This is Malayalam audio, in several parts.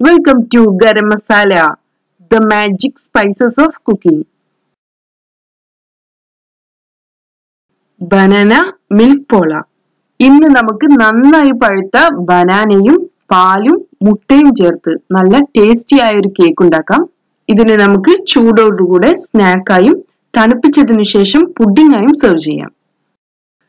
Welcome to Garam Masala, the magic spices of cooking. Banana milk pola ഇന്ന് നമുക്ക് നന്നായി പഴുത്ത ബനാനയും പാലും മുട്ടയും ചേർത്ത് നല്ല ടേസ്റ്റി ആയ ഒരു കേക്ക് ഉണ്ടാക്കാം. ഇതിനെ നമുക്ക് ചൂടോടുകൂടെ സ്നാക്കായും തണുപ്പിച്ചതിനു ശേഷം പുഡിംഗായും സെർവ് ചെയ്യാം.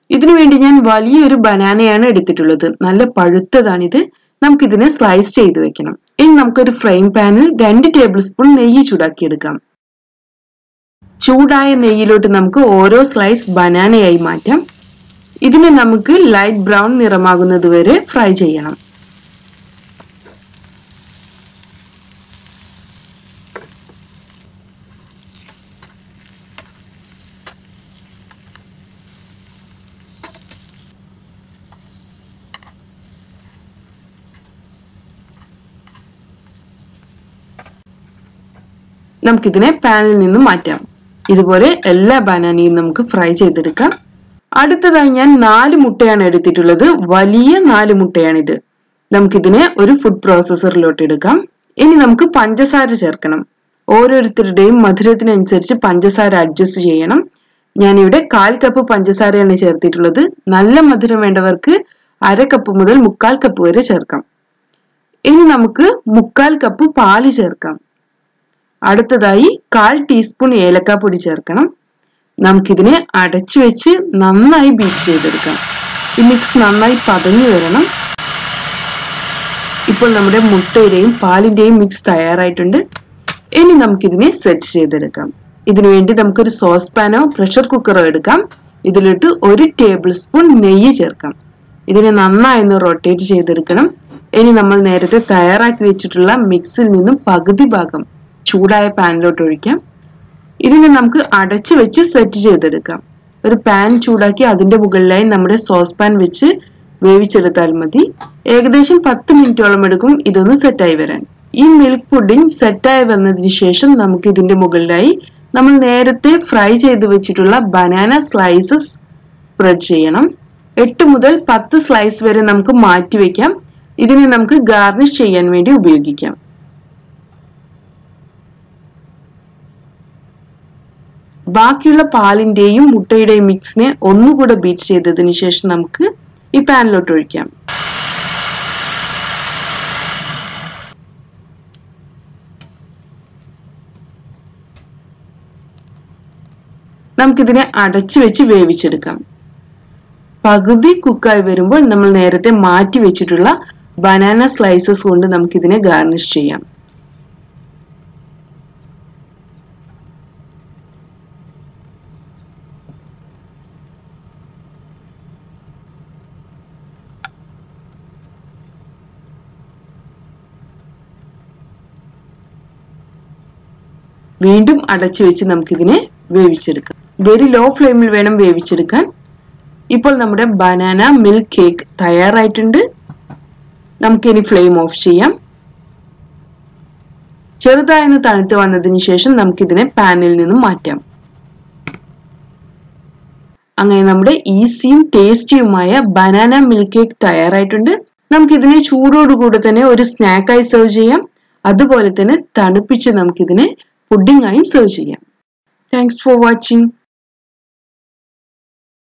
ഇതിനു വേണ്ടി ഞാൻ വലിയൊരു ബനാനയാണ് എടുത്തിട്ടുള്ളത്. നല്ല പഴുത്തതാണിത്. നമുക്കിതിനെ സ്ലൈസ് ചെയ്ത് വെക്കണം. ഇനി നമുക്കൊരു ഫ്രെയിം പാനിൽ രണ്ട് ടേബിൾ സ്പൂൺ നെയ്യ് ചൂടാക്കിയെടുക്കാം. ചൂടായ നെയ്യിലോട്ട് നമുക്ക് ഓരോ സ്ലൈസ് ബനാനയായി മാറ്റാം. ഇതിനെ നമുക്ക് ലൈറ്റ് ബ്രൗൺ നിറമാകുന്നത് വരെ ഫ്രൈ ചെയ്യണം. നമുക്കിതിനെ പാനിൽ നിന്ന് മാറ്റാം. ഇതുപോലെ എല്ലാ ബനാനയും നമുക്ക് ഫ്രൈ ചെയ്തെടുക്കാം. അടുത്തതായി ഞാൻ നാല് മുട്ടയാണ് എടുത്തിട്ടുള്ളത്. വലിയ നാല് മുട്ടയാണിത്. നമുക്കിതിനെ ഒരു ഫുഡ് പ്രോസസ്സറിലോട്ട് എടുക്കാം. ഇനി നമുക്ക് പഞ്ചസാര ചേർക്കണം. ഓരോരുത്തരുടെയും മധുരത്തിനനുസരിച്ച് പഞ്ചസാര അഡ്ജസ്റ്റ് ചെയ്യണം. ഞാനിവിടെ കാൽ കപ്പ് പഞ്ചസാരയാണ് ചേർത്തിട്ടുള്ളത്. നല്ല മധുരം വേണ്ടവർക്ക് അര കപ്പ് മുതൽ മുക്കാൽ കപ്പ് വരെ ചേർക്കാം. ഇനി നമുക്ക് മുക്കാൽ കപ്പ് പാൽ ചേർക്കാം. അടുത്തതായി കാൽ ടീസ്പൂൺ ഏലക്കാപ്പൊടി ചേർക്കണം. നമുക്കിതിനെ അടച്ചു വെച്ച് നന്നായി ബീറ്റ് ചെയ്തെടുക്കാം. ഈ മിക്സ് നന്നായി പതഞ്ഞു വരണം. ഇപ്പോൾ നമ്മുടെ മുട്ടയുടെയും പാലിന്റെയും മിക്സ് തയ്യാറായിട്ടുണ്ട്. ഇനി നമുക്കിതിനെ സെറ്റ് ചെയ്തെടുക്കാം. ഇതിനുവേണ്ടി നമുക്കൊരു സോസ് പാനോ പ്രഷർ കുക്കറോ എടുക്കാം. ഇതിലിട്ട് ഒരു ടേബിൾ സ്പൂൺ നെയ്യ് ചേർക്കാം. ഇതിനെ നന്നായി ഒന്ന് റൊട്ടേറ്റ് ചെയ്തെടുക്കണം. ഇനി നമ്മൾ നേരത്തെ തയ്യാറാക്കി വെച്ചിട്ടുള്ള മിക്സിൽ നിന്നും പകുതി ഭാഗം ചൂടായ പാനിലോട്ട് ഒഴിക്കാം. ഇതിനെ നമുക്ക് അടച്ചു വെച്ച് സെറ്റ് ചെയ്തെടുക്കാം. ഒരു പാൻ ചൂടാക്കി അതിന്റെ മുകളിലായി നമ്മുടെ സോസ് പാൻ വെച്ച് വേവിച്ചെടുത്താൽ മതി. ഏകദേശം പത്ത് മിനിറ്റോളം എടുക്കും ഇതൊന്ന് സെറ്റായി വരാൻ. ഈ മിൽക്ക് പുഡിംഗ് സെറ്റായി വന്നതിന് ശേഷം നമുക്ക് ഇതിന്റെ മുകളിലായി നമ്മൾ നേരത്തെ ഫ്രൈ ചെയ്ത് വെച്ചിട്ടുള്ള ബനാന സ്ലൈസസ് സ്പ്രെഡ് ചെയ്യണം. എട്ട് മുതൽ പത്ത് സ്ലൈസ് വരെ നമുക്ക് മാറ്റി വെക്കാം. ഇതിനെ നമുക്ക് ഗാർണിഷ് ചെയ്യാൻ വേണ്ടി ഉപയോഗിക്കാം. ബാക്കിയുള്ള പാലിന്റെയും മുട്ടയുടെയും മിക്സിനെ ഒന്നുകൂടെ ബീറ്റ് ചെയ്തതിന് ശേഷം നമുക്ക് ഈ പാനിലോട്ട് ഒഴിക്കാം. നമുക്കിതിനെ അടച്ചു വെച്ച് വേവിച്ചെടുക്കാം. പകുതി കുക്കായി വരുമ്പോൾ നമ്മൾ നേരത്തെ മാറ്റി വെച്ചിട്ടുള്ള ബനാന സ്ലൈസസ് കൊണ്ട് നമുക്കിതിനെ ഗാർണിഷ് ചെയ്യാം. വീണ്ടും അടച്ചു വെച്ച് നമുക്കിതിനെ വേവിച്ചെടുക്കാം. വെരി ലോ ഫ്ലെയിമിൽ വേണം വേവിച്ചെടുക്കാൻ. ഇപ്പോൾ നമ്മുടെ ബനാന മിൽക്ക് കേക്ക് തയ്യാറായിട്ടുണ്ട്. നമുക്കിനി ഫ്ലെയിം ഓഫ് ചെയ്യാം. ചെറുതായൊന്ന് തണുത്ത് വന്നതിന് ശേഷം നമുക്കിതിനെ പാനിൽ നിന്നും മാറ്റാം. അങ്ങനെ നമ്മുടെ ഈസിയും ടേസ്റ്റിയുമായ ബനാന മിൽക്ക് കേക്ക് തയ്യാറായിട്ടുണ്ട്. നമുക്കിതിനെ ചൂടോടുകൂടെ തന്നെ ഒരു സ്നാക്കായി സെർവ് ചെയ്യാം. അതുപോലെ തന്നെ തണുപ്പിച്ച് നമുക്കിതിനെ പുഡിംഗ് ആയും സെർവ് ചെയ്യാം. Thanks for watching